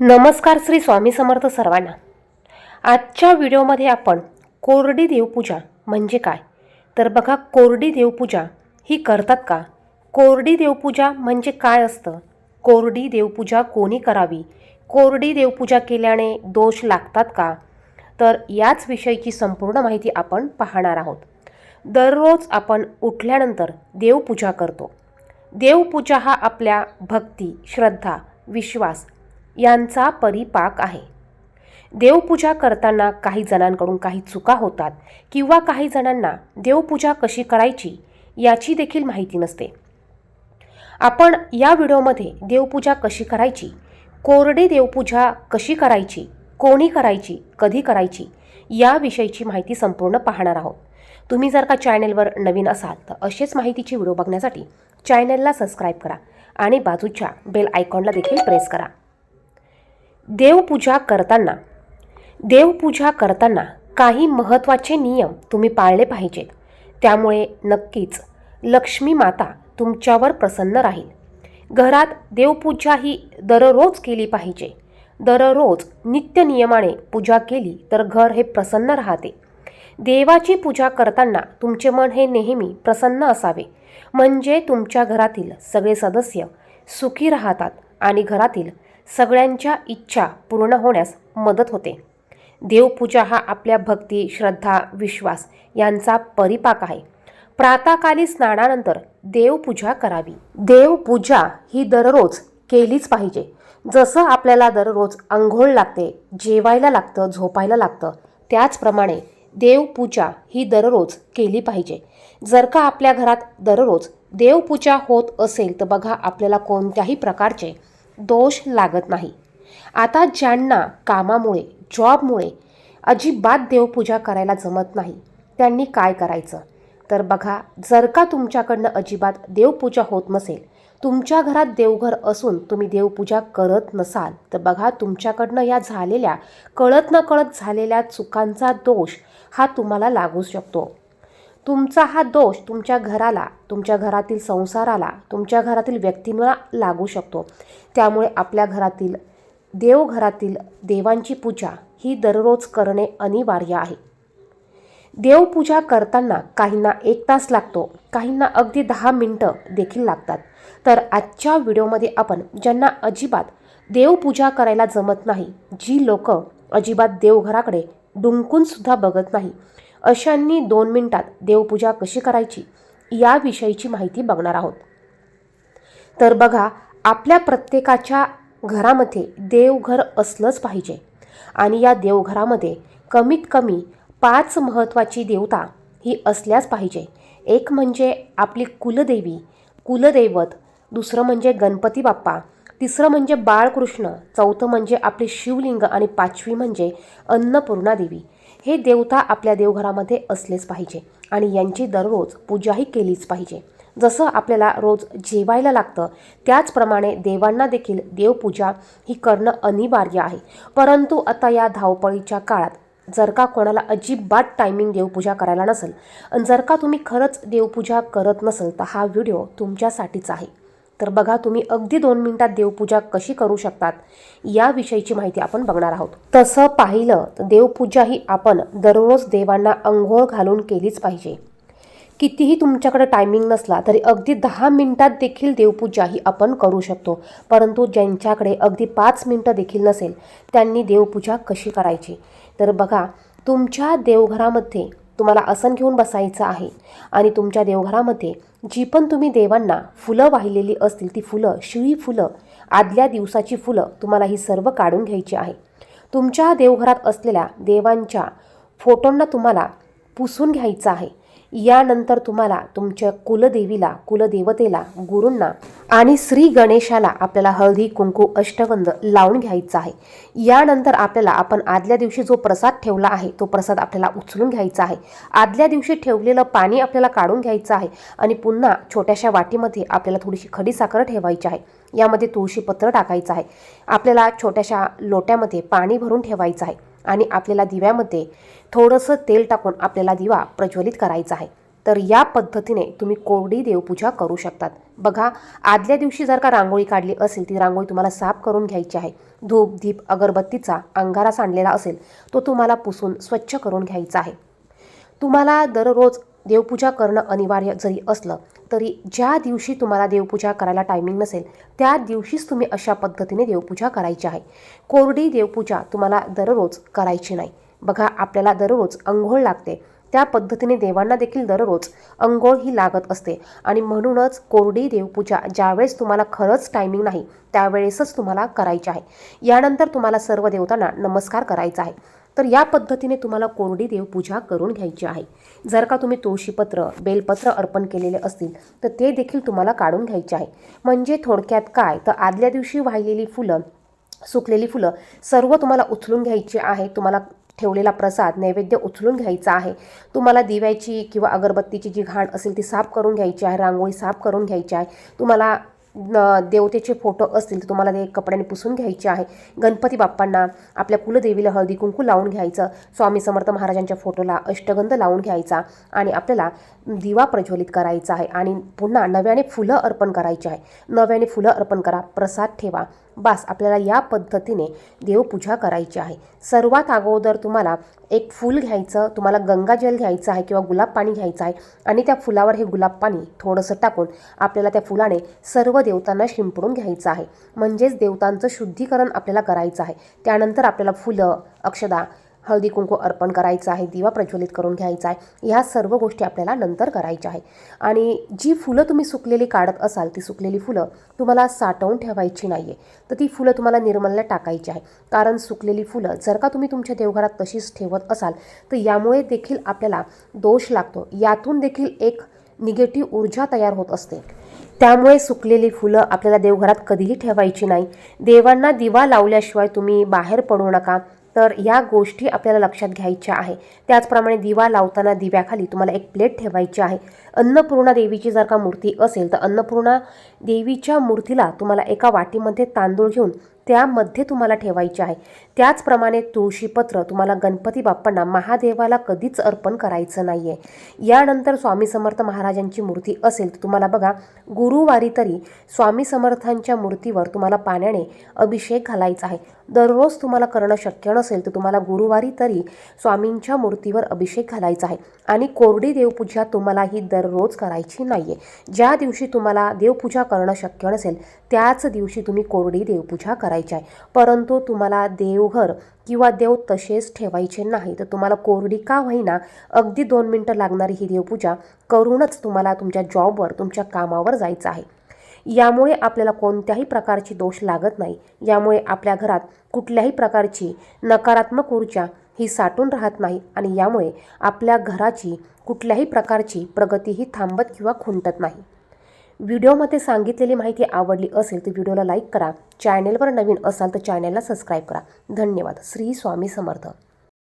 नमस्कार श्री स्वामी समर्थ सर्वांना. आजच्या व्हिडिओमध्ये आपण कोरडी देवपूजा म्हणजे काय? तर बघा कोरडी देवपूजा ही करतात का? कोरडी देवपूजा म्हणजे काय असतं? कोरडी देवपूजा कोणी करावी? कोरडी देवपूजा केल्याने दोष लागतात का? तर याच विषयीची संपूर्ण माहिती आपण पाहणार आहोत. दररोज आपण उठल्यानंतर देवपूजा करतो. देवपूजा हा आपल्या भक्ती श्रद्धा विश्वास यांचा परिपाक आहे. देवपूजा करताना काही जणांकडून काही चुका होतात किंवा काही जणांना देवपूजा कशी करायची याची देखील माहिती नसते. आपण या व्हिडिओमध्ये देवपूजा कशी करायची कोरडी देवपूजा कशी करायची कोणी करायची कधी करायची याविषयीची माहिती संपूर्ण पाहणार आहोत. तुम्ही जर का चॅनेलवर नवीन असाल तर असेच माहितीची व्हिडिओ बघण्यासाठी चॅनेलला सबस्क्राईब करा आणि बाजूच्या बेल आयकॉनला देखील प्रेस करा. देवपूजा करताना. देवपूजा करताना काही महत्त्वाचे नियम तुम्ही पाळले पाहिजेत. त्यामुळे नक्कीच लक्ष्मी माता तुमच्यावर प्रसन्न राहील. घरात देवपूजा ही दररोज केली पाहिजे. दररोज नित्यनियमाने पूजा केली तर घर हे प्रसन्न राहते. देवाची पूजा करताना तुमचे मन हे नेहमी प्रसन्न असावे. म्हणजे तुमच्या घरातील सगळे सदस्य सुखी राहतात आणि घरातील सगळ्यांच्या इच्छा पूर्ण होण्यास मदत होते. देवपूजा हा आपल्या भक्ती श्रद्धा विश्वास यांचा परिपाक आहे. प्रातःकाली स्नानानंतर देवपूजा करावी. देवपूजा ही दररोज केलीच पाहिजे. जसं आपल्याला दररोज आंघोळ लागते जेवायला लागतं झोपायला लागतं त्याचप्रमाणे देवपूजा ही दररोज केली पाहिजे. जर का आपल्या घरात दररोज देवपूजा होत असेल तर बघा आपल्याला कोणत्याही प्रकारचे दोष लागत नाही. आता ज्यांना कामामुळे जॉबमुळे अजिबात देवपूजा करायला जमत नाही त्यांनी काय करायचं? तर बघा जर का तुमच्याकडनं अजिबात देवपूजा होत नसेल तुमच्या घरात देवघर असून तुम्ही देवपूजा करत नसाल तर बघा तुमच्याकडनं या झालेल्या कळत न कळत झालेल्या चुकांचा दोष हा तुम्हाला लागू शकतो. तुमचा हा दोष तुमच्या घराला तुमच्या घरातील संसाराला तुमच्या घरातील व्यक्तींना लागू शकतो. त्यामुळे आपल्या घरातील देवघरातील देवांची पूजा ही दररोज करणे अनिवार्य आहे. देवपूजा करताना काहींना एक तास लागतो काहींना अगदी दहा मिनटं देखील लागतात. तर आजच्या व्हिडिओमध्ये आपण ज्यांना अजिबात देवपूजा करायला जमत नाही जी लोक अजिबात देवघराकडे डुंकूनसुद्धा बघत नाही अशांनी दोन मिनिटात देवपूजा कशी करायची याविषयीची माहिती बघणार आहोत. तर बघा आपल्या प्रत्येकाच्या घरामध्ये देवघर असलंच पाहिजे आणि या देवघरामध्ये कमीत कमी पाच महत्त्वाची देवता ही असल्याच पाहिजे. एक म्हणजे आपली कुलदेवी कुलदैवत दुसरं म्हणजे गणपती बाप्पा तिसरं म्हणजे बाळकृष्ण चौथं म्हणजे आपले शिवलिंग आणि पाचवी म्हणजे अन्नपूर्णा देवी. हे देवता आपल्या देवघरामध्ये असलेच पाहिजे आणि यांची दररोज पूजाही केलीच पाहिजे. जसं आपल्याला रोज जेवायला लागतं त्याचप्रमाणे देवांना देखील देवपूजा ही करणं अनिवार्य आहे. परंतु आता या धावपळीच्या काळात जर का कोणाला अजिबात टायमिंग देवपूजा करायला नसेल आणि जर का तुम्ही खरंच देवपूजा करत नसेल तर हा व्हिडिओ तुमच्यासाठीच आहे. तर बघा तुम्ही अगदी दोन मिनिटात देवपूजा कशी करू शकतात याविषयीची माहिती आपण बघणार आहोत. तसं पाहिलं तर देवपूजा ही आपण दररोज देवांना अंघोळ घालून केलीच पाहिजे. कितीही तुमच्याकडे टायमिंग नसला तरी अगदी दहा मिनिटात देखील देवपूजा ही आपण करू शकतो. परंतु ज्यांच्याकडे अगदी पाच मिनटं देखील नसेल त्यांनी देवपूजा कशी करायची? तर बघा तुमच्या देवघरामध्ये तुम्हाला आसन घेऊन बसायचं आहे. आणि तुमच्या देवघरामध्ये जी पण तुम्ही देवांना फुलं वाहिलेली असतील ती फुलं शिळी फुलं आदल्या दिवसाची फुलं तुम्हाला ही सर्व काढून घ्यायची आहे. तुमच्या देवघरात असलेल्या देवांच्या फोटोंना तुम्हाला पुसून घ्यायचं आहे. यानंतर तुम्हाला तुमच्या कुलदेवीला कुलदेवतेला गुरूंना आणि श्री गणेशाला आपल्याला हळदी कुंकू अष्टगंध लावून घ्यायचा आहे. यानंतर आपल्याला आपण आदल्या दिवशी जो प्रसाद ठेवला आहे तो प्रसाद आपल्याला उचलून घ्यायचा आहे. आदल्या दिवशी ठेवलेलं पाणी आपल्याला काढून घ्यायचं आहे आणि पुन्हा छोट्याशा वाटीमध्ये आपल्याला थोडीशी खडी साखर ठेवायची आहे. यामध्ये तुळशीपत्र टाकायचं आहे. आपल्याला छोट्याशा लोट्यामध्ये पाणी भरून ठेवायचं आहे. आणि आपल्याला दिव्यामध्ये थोडंसं तेल टाकून आपल्याला दिवा प्रज्वलित करायचा आहे. तर या पद्धतीने तुम्ही कोरडी देवपूजा करू शकतात. बघा आदल्या दिवशी जर का रांगोळी काढली असेल ती रांगोळी तुम्हाला साफ करून घ्यायची आहे. धूप दीप अगरबत्तीचा अंगारा सांडलेला असेल तो तुम्हाला पुसून स्वच्छ करून घ्यायचा आहे. तुम्हाला दररोज देवपूजा करणं अनिवार्य जरी असलं तरी ज्या दिवशी तुम्हाला देवपूजा करायला टायमिंग नसेल त्या दिवशीच तुम्ही अशा पद्धतीने देवपूजा करायची आहे. कोरडी देवपूजा तुम्हाला दररोज करायची नाही. बघा आपल्याला दररोज अंघोळ लागते. त्या पद्धतीने देवांना देखील दररोज अंघोळ ही लागत असते. आणि म्हणूनच कोरडी देवपूजा ज्यावेळेस तुम्हाला खरंच टायमिंग नाही त्यावेळेसच तुम्हाला करायची आहे. यानंतर तुम्हाला सर्व देवतांना नमस्कार करायचा आहे. तर या पद्धतीने तुम्हाला कोरडी देवपूजा करून घ्यायची आहे. जर का तुम्ही तुळशीपत्र बेलपत्र अर्पण केलेले असतील तर ते देखील तुम्हाला काढून घ्यायचे आहे. म्हणजे थोडक्यात काय? तर आदल्या दिवशी वाहिलेली फुलं सुकलेली फुलं सर्व तुम्हाला उचलून घ्यायची आहे. तुम्हाला ठेवलेला प्रसाद नैवेद्य उचलून घ्यायचा आहे. तुम्हाला दिव्याची किंवा अगरबत्तीची जी घाण असेल ती साफ करून घ्यायची आहे. रांगोळी साफ करून घ्यायची आहे. तुम्हाला देवतेचे फोटो असतील तर तुम्हाला ते कपड्याने पुसून घ्यायचे आहे. गणपती बाप्पांना आपल्या कुलदेवीला हळदी कुंकू लावून घ्यायचं. स्वामी समर्थ महाराजांच्या फोटोला अष्टगंध लावून घ्यायचा आणि आपल्याला दिवा प्रज्वलित करायचा आहे आणि पुन्हा नव्याने फुलं अर्पण करायची आहे. नव्याने फुलं अर्पण करा प्रसाद ठेवा. बास आपल्याला या पद्धतीने देवपूजा करायची आहे. सर्वात अगोदर तुम्हाला एक फूल घ्यायचं तुम्हाला गंगाजल घ्यायचं आहे किंवा गुलाब पाणी घ्यायचं आहे आणि त्या फुलावर हे गुलाब पाणी थोडंसं टाकून आपल्याला त्या फुलाने सर्व देवतांना शिंपडून घ्यायचं आहे. म्हणजेच देवतांचं शुद्धीकरण आपल्याला करायचं आहे. त्यानंतर आपल्याला फुलं अक्षदा हळदी कुंकू अर्पण करायचं आहे दिवा प्रज्वलित करून घ्यायचा आहे. ह्या सर्व गोष्टी आपल्याला नंतर करायच्या आहे आणि जी फुलं तुम्ही सुकलेली काढत असाल ती सुकलेली फुलं तुम्हाला साठवून ठेवायची नाही आहे तर ती फुलं तुम्हाला निर्मलला टाकायची आहे. कारण सुकलेली फुलं जर का तुम्ही तुमच्या देवघरात तशीच ठेवत असाल तर यामुळे देखील आपल्याला दोष लागतो. यातून देखील एक निगेटिव्ह ऊर्जा तयार होत असते. त्यामुळे सुकलेली फुलं आपल्याला देवघरात कधीही ठेवायची नाही. देवांना दिवा लावल्याशिवाय तुम्ही बाहेर पडू नका. तर या गोष्टी आपल्याला लक्षात घ्यायच्या आहे. त्याचप्रमाणे दिवा लावताना दिव्याखाली तुम्हाला एक प्लेट ठेवायची आहे. अन्नपूर्णा देवीची जर का मूर्ती असेल तर अन्नपूर्णा देवीच्या मूर्तीला तुम्हाला एका वाटीमध्ये तांदूळ घेऊन त्यामध्ये तुम्हाला ठेवायचे आहे. त्याचप्रमाणे तुळशीपत्र तुम्हाला गणपती बाप्पांना महादेवाला कधीच अर्पण करायचं नाही आहे यानंतर स्वामी समर्थ महाराजांची मूर्ती असेल तर तुम्हाला बघा गुरुवारी तरी स्वामी समर्थांच्या मूर्तीवर तुम्हाला पाण्याने अभिषेक घालायचा आहे. दररोज तुम्हाला करणं शक्य नसेल तर तुम्हाला गुरुवारी तरी स्वामींच्या मूर्तीवर अभिषेक घालायचा आहे. आणि कोरडी देवपूजा तुम्हाला ही दररोज करायची नाही आहे ज्या दिवशी तुम्हाला देवपूजा करणं शक्य नसेल त्याच दिवशी तुम्ही कोरडी देवपूजा करायची आहे. परंतु तुम्हाला देव देवघर किंवा देव तसेच ठेवायचे नाही तर तुम्हाला कोरडी का होईना अगदी दोन मिनटं लागणारी ही देवपूजा करूनच तुम्हाला तुमच्या जॉबवर तुमच्या कामावर जायचं आहे. यामुळे आपल्याला कोणत्याही प्रकारची दोष लागत नाही. यामुळे आपल्या घरात कुठल्याही प्रकारची नकारात्मक ऊर्जा ही साठून राहत नाही आणि यामुळे आपल्या घराची कुठल्याही प्रकारची प्रगतीही थांबत किंवा खुंटत नाही. व्हिडिओमध्ये सांगितलेली माहिती आवडली असेल तर व्हिडिओला लाईक करा. चॅनेलवर नवीन असाल तर चॅनेलला सबस्क्राईब करा. धन्यवाद. श्री स्वामी समर्थ.